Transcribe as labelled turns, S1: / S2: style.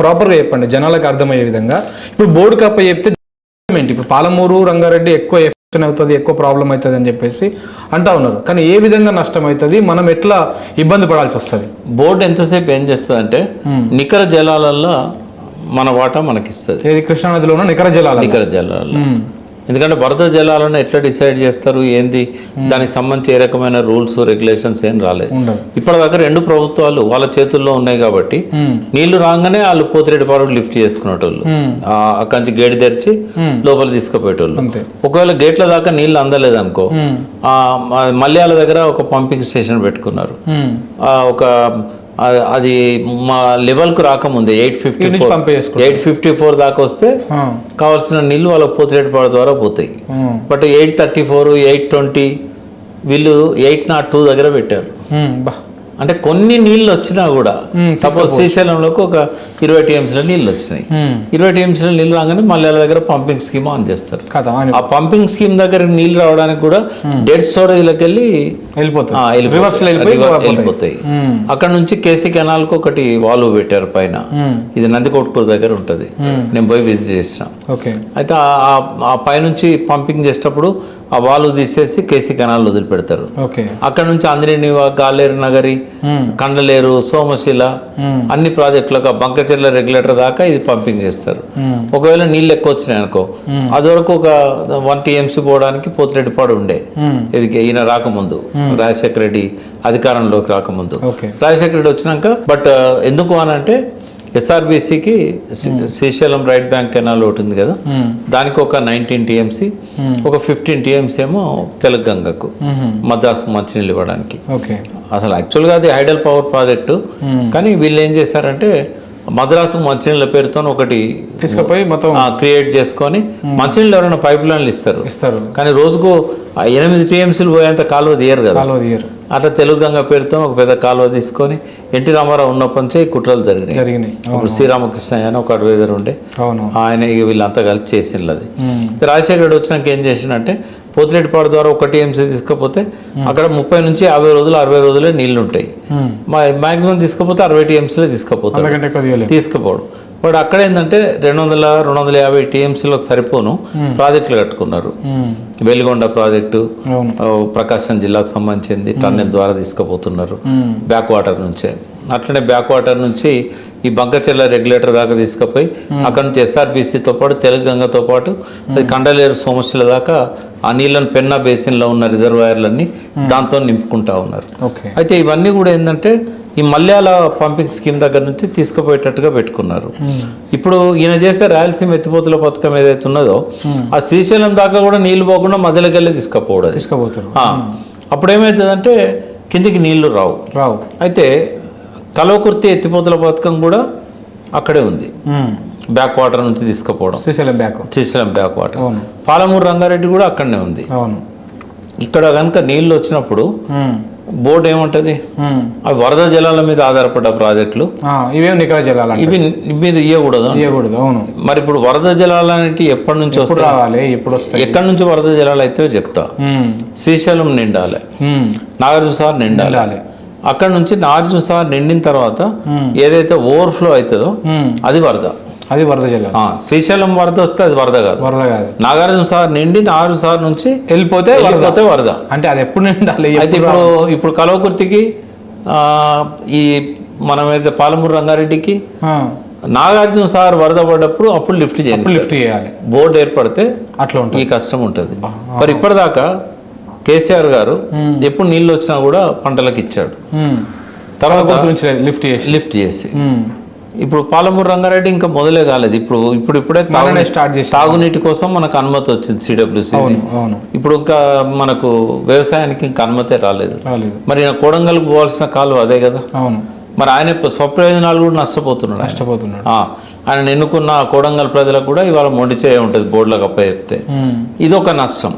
S1: ప్రాపర్గా చెప్పండి జనాలకు అర్థమయ్యే విధంగా. ఇప్పుడు బోర్డు కప్ప చెప్తే ఏంటి? ఇప్పుడు పాలమూరు రంగారెడ్డి ఎక్కువ ఎఫెక్షన్ అవుతుంది ఎక్కువ ప్రాబ్లం అవుతుంది అని చెప్పేసి అంటా ఉన్నారు. కానీ ఏ విధంగా నష్టం అవుతుంది? మనం ఎట్లా ఇబ్బంది పడాల్సి వస్తుంది?
S2: బోర్డు ఎంతసేపు ఏం చేస్తుంది అంటే నికర జలాలల్లో మన వాటా మనకిస్తుంది.
S1: కృష్ణానదిలో ఉన్న నికర జలాలు
S2: నికర జలాల్లో ఎందుకంటే వరద జలాలను ఎట్లా డిసైడ్ చేస్తారు ఏంది? దానికి సంబంధించి ఏ రకమైన రూల్స్ రెగ్యులేషన్స్ ఏం రాలేదు. ఇప్పటిదాకా రెండు ప్రభుత్వాలు వాళ్ళ చేతుల్లో ఉన్నాయి కాబట్టి
S1: మ్మ్.
S2: నీళ్ళు రాగానే వాళ్ళు పోతిరెడ్డి పాడు లిఫ్ట్ చేసుకునేటోళ్ళు. ఆ, అక్కడి నుంచి గేట్ తెరిచి. లోపల తీసుకుపోయేటోళ్ళు. ఒకవేళ గేట్ల దాకా నీళ్ళు అందలేదనుకో. ఆ, మ- మల్యాల దగ్గర ఒక పంపింగ్ స్టేషన్ పెట్టుకున్నారు. ఒక అది మా లెవెల్కు రాకముందే eight fifty. Eight fifty four దాకా వస్తే. కావాల్సిన నీళ్ళు వాళ్ళ పోతిరెడ్డిపాడు ద్వారా పోతాయి. But eight thirty four eight twenty వీళ్ళు ఎయిట్ నాట్ టూ దగ్గర పెట్టారు అంటే కొన్ని నీళ్ళు వచ్చినా కూడా సపోజ్ శ్రీశైలంలోకి ఒక ఇరవై టీఎంసీల నీళ్ళు వచ్చినాయి. ఇరవై టీఎంసీల నీళ్ళు రాగానే మళ్ళీ దగ్గర పంపింగ్ స్కీమ్ ఆన్ చేస్తారు ఆ పంపింగ్ స్కీమ్ దగ్గర నీళ్ళు రావడానికి కూడా డెడ్ స్టోరేజ్లోకి వెళ్ళి వెళ్ళిపోతాయి. అక్కడ నుంచి కేసీ కెనాల్కి ఒకటి వాల్వ్ పెట్టారు పైన. ఇది నందికొట్కూరు దగ్గర ఉంటుంది. నేను పోయి విజిట్ చేసిన.
S1: ఓకే.
S2: అయితే ఆ- పైనుంచి పంపింగ్ చేసేటప్పుడు ఆ వాల్వ్ తీసేసి కేసీ కెనాల్ వదిలిపెడతారు.
S1: ఓకే.
S2: అక్కడ నుంచి అంద్రినివా గాలేరు నగరి. కండలేరు సోమశిల. అన్ని ప్రాజెక్టులకు ఆ బంకచెర్ల రెగ్యులేటర్ దాకా ఇది పంపింగ్ చేస్తారు. ఒకవేళ నీళ్ళు ఎక్కువ వచ్చినాయి అనుకో అది వరకు ఒక వన్ టీఎంసీ పోవడానికి పోతిరెడ్డిపాడు ఉండే. ఇది ఈయన రాకముందు. రాజశేఖర రెడ్డి అధికారంలోకి రాకముందు.
S1: ఓకే
S2: రాజశేఖర రెడ్డి వచ్చినాక బట్ ఎందుకు అని అంటే ఎస్ఆర్బిసికి శ్రీశైలం రైట్ బ్యాంక్ కెనాల్ ఒకటి ఉంది కదా.
S1: మ్మ్.
S2: దానికి ఒక నైన్టీన్ టీఎంసీ. ఒక ఫిఫ్టీన్ టీఎంసీ ఏమో తెలంగాణకు. మద్రాసు మంచినీళ్ళు ఇవ్వడానికి.
S1: ఓకే
S2: అసలు యాక్చువల్గా అది హైడల్ పవర్ ప్రాజెక్టు.
S1: కానీ
S2: వీళ్ళు ఏం చేశారంటే మద్రాసు మంచినీళ్ళ పేరుతో ఒకటి
S1: తీసుకుపోయి మొత్తం
S2: క్రియేట్ చేసుకొని మంచినీళ్ళు ఎవరైనా పైప్ లైన్లు ఇస్తారు.
S1: ఇస్తారు.
S2: కానీ రోజుకు ఎనిమిది టీఎంసీలు పోయేంత కాలువ తీయరు కదా.
S1: కాలువ తీయరు.
S2: అట్లా తెలుగు గంగ పేరుతో ఒక పెద్ద కాలువ తీసుకొని ఎన్టీ రామారావు ఉన్నప్పటి నుంచే కుట్రలు జరిగినాయి.
S1: జరిగినాయి.
S2: ఇప్పుడు శ్రీరామకృష్ణ అని ఒక అడ్వైజర్ ఉండే. ఆయన వీళ్ళంతా కలిసి చేసిండ్రు అది. రాజశేఖర రెడ్డి వచ్చినాక ఏం చేసిండంటే పోతిరెడ్డిపాడు ద్వారా ఒక టీఎంసీ తీసుకపోతే అక్కడ ముప్పై నుంచి యాభై రోజులు అరవై రోజులే నీళ్ళు ఉంటాయి. మా మాక్సిమం తీసుకపోతే అరవై టీఎంసీలే
S1: తీయలేదు.
S2: తీసుకుపోవడం బట్ అక్కడ ఏంటంటే రెండు వందల రెండు వందల యాభై టీఎంసీలకు సరిపోను ప్రాజెక్టులు కట్టుకున్నారు. వెలిగొండ ప్రాజెక్టు ప్రకాశం జిల్లాకు సంబంధించింది టన్నెల్ ద్వారా తీసుకుపోతున్నారు. బ్యాక్ వాటర్ నుంచే. అట్లనే బ్యాక్ వాటర్ నుంచి ఈ బంకచెర్ల రెగ్యులేటర్ దాకా తీసుకుపోయి అక్కడ నుంచి ఎస్ఆర్బీసీతో పాటు తెలుగు గంగతో పాటు అది కండలేరు సోమశిల దాకా ఆ నీళ్ళను పెన్నా బేసిన్లో ఉన్న రిజర్వాయర్లన్నీ దాంతో నింపుకుంటా ఉన్నారు.
S1: ఓకే.
S2: అయితే ఇవన్నీ కూడా ఏంటంటే ఈ మల్యాల పంపింగ్ స్కీమ్ దగ్గర నుంచి తీసుకుపోయేటట్టుగా పెట్టుకున్నారు. ఇప్పుడు ఈయన చేసే రాయలసీమ ఎత్తిపోతుల పథకం ఏదైతే ఉన్నదో ఆ శ్రీశైలం దాకా కూడా నీళ్ళు పోకుండా మధ్యలోకి వెళ్ళి తీసుకుపోవడం.
S1: తీసుకుపోతారు.
S2: అప్పుడు ఏమవుతుందంటే కిందికి నీళ్ళు రావు.
S1: రావు.
S2: అయితే కలవకుర్తి ఎత్తిపోతుల పథకం కూడా అక్కడే ఉంది. బ్యాక్ వాటర్ నుంచి తీసుకుపోవడం.
S1: Srisailam back
S2: Srisailam back water.
S1: అవును.
S2: పాలమూరు రంగారెడ్డి కూడా అక్కడనే ఉంది.
S1: అవును.
S2: ఇక్కడ కనుక నీళ్ళు వచ్చినప్పుడు. బోర్డు ఏముంటుంది. అవి వరద జలాల మీద ఆధారపడ్డ ప్రాజెక్టులు.
S1: ఇవేం నికర జలాలు
S2: ఇవి మీరు ఇవ్వకూడదు
S1: ఇవ్వకూడదు అవును.
S2: మరి ఇప్పుడు వరద జలాలు అనేవి ఎప్పటి నుంచి వస్తాయి?
S1: ఎప్పుడు
S2: ఎక్కడి నుంచి వరద జలాలు అయితే చెప్తా. శ్రీశైలం నిండాలి. నాగార్జున సార్ నిండాలి. అక్కడ నుంచి నాగార్జున సార్ నిండిన తర్వాత. ఏదైతే ఓవర్ఫ్లో అవుతుందో. అది వరద.
S1: అది వరద జలాలు
S2: శ్రీశైలం వరద వస్తే అది వరద కాదు.
S1: వరద కాదు.
S2: నాగార్జున సార్ నిండి నాగార్జున సార్ నుంచి
S1: వెళ్ళిపోతే
S2: వెళ్ళిపోతే వరద.
S1: అంటే అది ఎప్పుడు నిండాలి?
S2: అయితే ఇప్పుడు ఇప్పుడు కలవకుర్తికి ఈ మనమైతే పాలమూరు రంగారెడ్డికి నాగార్జున సార్ వరద పడ్డప్పుడు అప్పుడు లిఫ్ట్ చేయాలి.
S1: అప్పుడు లిఫ్ట్ చేయాలి.
S2: బోర్డు ఏర్పడితే
S1: అట్లా ఉంటుంది.
S2: ఈ కష్టం ఉంటుంది. మరి ఇప్పటిదాకా కేసీఆర్ గారు. ఎప్పుడు నీళ్ళు వచ్చినా కూడా పంటలకు ఇచ్చాడు. తర్వాత
S1: లిఫ్ట్ చేసి.
S2: లిఫ్ట్ చేసి. ఇప్పుడు పాలమూరు రంగారెడ్డి ఇంకా మొదలే కాలేదు. ఇప్పుడు ఇప్పుడు ఇప్పుడే
S1: స్టార్ట్ చేసి
S2: తాగునీటి కోసం మనకు అనుమతి వచ్చింది సిడబ్ల్యూసి ఇప్పుడు ఇంకా మనకు వ్యవసాయానికి ఇంకా అనుమతే రాలేదు. మరి కోడంగల్కి పోవాల్సిన కాలు అదే కదా? మరి ఆయన స్వప్రయోజనాలు కూడా నష్టపోతున్నాడు.
S1: నష్టపోతున్నాడు.
S2: ఆయన ఎన్నుకున్న కోడంగల్ ప్రజలకు కూడా ఇవాళ మొండి చేయ ఉంటుంది బోర్డులకు అప్ప చెప్తే. ఇది ఒక నష్టం.